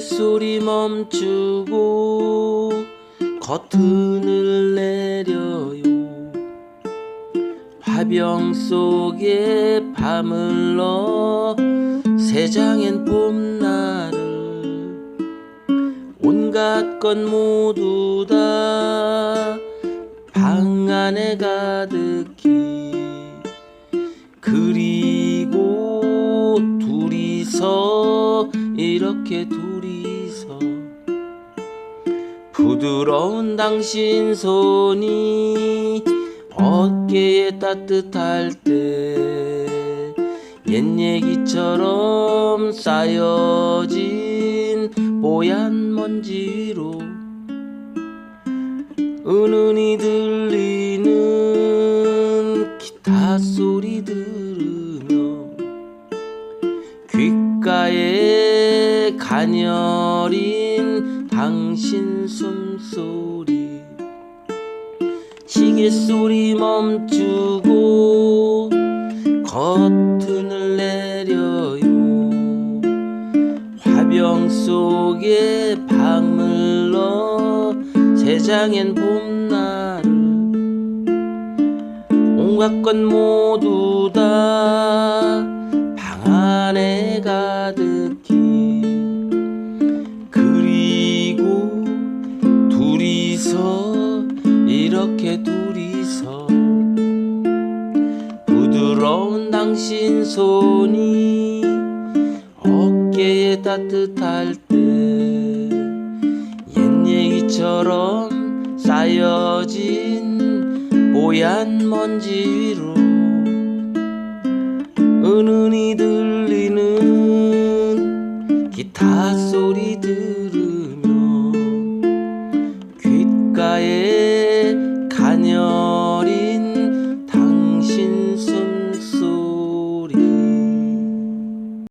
소리 멈추고 커튼을 내려요. 화병 속에 밤을 넣어 세장엔 봄날을 온갖 것 모두 다 방 안에 가득히 그리고 둘이서 이렇게 둘 부드러운 당신 손이 어깨에 따뜻할 때 옛 얘기처럼 쌓여진 뽀얀 먼지 위로 은은히 들리는 기타 소리 들으며 귓가에 가녀린 당신 숨소리. 시계 소리 멈추고 커튼을 내려요. 화병 속에 넣어 세장엔 봄날을. 온갖 것 모두 다 둘이서 이렇게 둘이서 부드러운 당신 손이 어깨에 따뜻할 때 옛 얘기처럼 쌓여진 뽀얀 먼지 위로 은은히 들리는 기타 소리 迎え